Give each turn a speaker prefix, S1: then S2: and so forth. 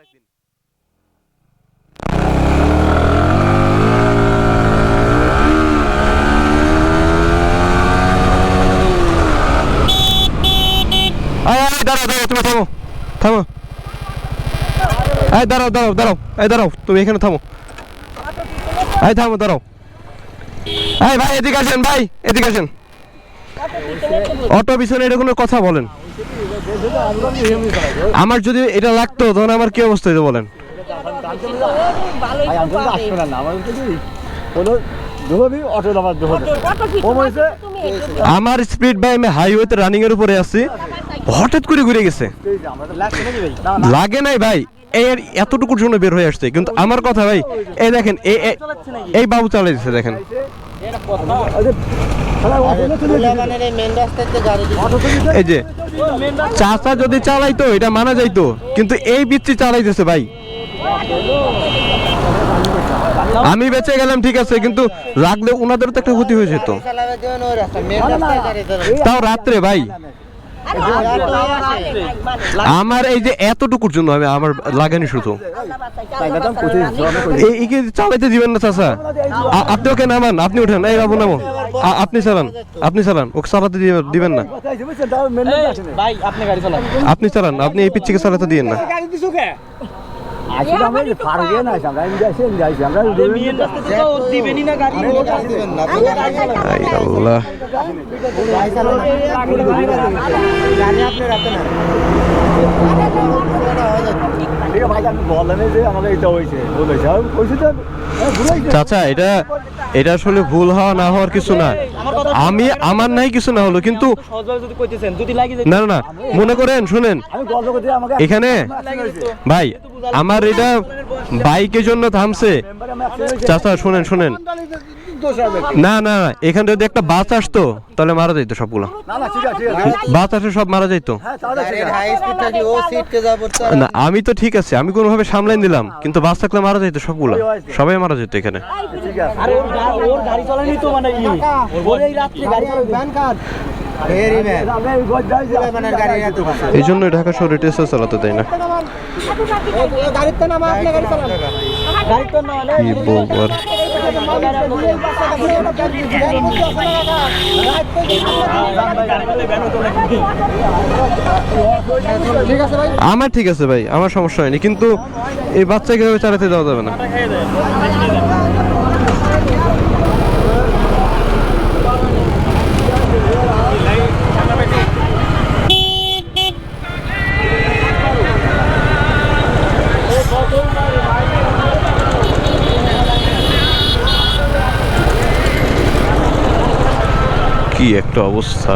S1: একদিন দাঁড়াও থামো থামো। আয়, দাঁড়াও দাঁড়াও দাঁড়াও, আয়, দাঁড়াও, তুমি এখানে থামো। আয়, থামো, দাঁড়াও। আয়, ভাই, এদিকে আসেন, ভাই, এদিকে আসেন। অটো পিছনে এটা কোনো কথা বলেন। আমার যদি এটা লাগতো তখন আমার কি অবস্থা হইতো বলেন?
S2: আমার
S1: স্পিড বাই আমি হাইওয়েতে রানিং এর উপরে আছি। হঠাৎ করে ঘুরে গেছে। লাগে নাই ভাই। এর এতটুকুর জন্য বের হয়ে আসছে। কিন্তু আমার কথা ভাই এই দেখেন এই বাবু চালাইছে দেখেন। এই যে চাচা যদি চালাইতো এটা মানা যাইতো। কিন্তু এই বিচ্ছি চালাইতেছে ভাই। আমি বেঁচে গেলাম ঠিক আছে কিন্তু রাখলে ওনাদের তো একটা ক্ষতি হয়ে যেত। তাও রাত্রে ভাই। আমার এই যে এতটুকুর জন্য আমি আমার লাগানি শুধু চালাইতে দিবেন না চাচা। আ- আপনি ওকে নামান আপনি উঠেন। এই বাবু নামো আপনি চালান আপনি চালান। ওকে চালাতে দিবেন না।
S3: আপনি চালান।
S1: আপনি এই পিচ্ছিকে চালাতে দিবেন না।
S2: আসলে আমরা এই পার গিয়ে না আমরা আমি যাইছি যাইছি আমরা
S3: তো দিবেনই না গাড়ি?
S4: গাড়ি দিবেন না গাড়ি
S1: আই আল্লাহ।
S4: গাড়ি চালান। গাড়ি আপনি রাখতে না
S1: চাচা এটা এটা আসলে ভুল হওয়া না হওয়ার কিছু না। আমি আমার নাই কিছু না হলো কিন্তু
S3: সহজভাবে যদি কইতেছেন যদি লাগি যায়
S1: না না না মনে করেন শুনেন। এখানে ভাই আমার এটা বাইকের জন্য থামছে। চাচা শুনেন শুনেন। না না না এখানে যদি একটা বাস আসতো তাহলে মারা যাইতো সবগুলো।
S2: না না ঠিক আছে ঠিক আছে।
S1: বাস আসে সব মারা যাইতো।
S2: হ্যাঁ তাহলে ঠিক
S4: গাড়ির
S2: আছে
S4: হাই স্পিড থাকলে ও সিট কে যাব
S1: না আমি তো ঠিক আছে আমি কোনোভাবে সামলাই দিলাম কিন্তু বাস থাকলে মারা যাইতো সবগুলো। সবাই মারা যেত এখানে।
S3: মানে ই ওর এই
S1: জন্য ঢাকা শহরে টেস্ট চালাতে দেয় না।
S4: গাড়িতে নামা আপনি গাড়ি চালান।
S3: গাড়ি তো না
S1: কি বলব আমার ঠিক আছে ভাই আমার সমস্যা হয়নি কিন্তু এই বাচ্চাকে চালাতে দেওয়া যাবে না। কি একটা অবস্থা?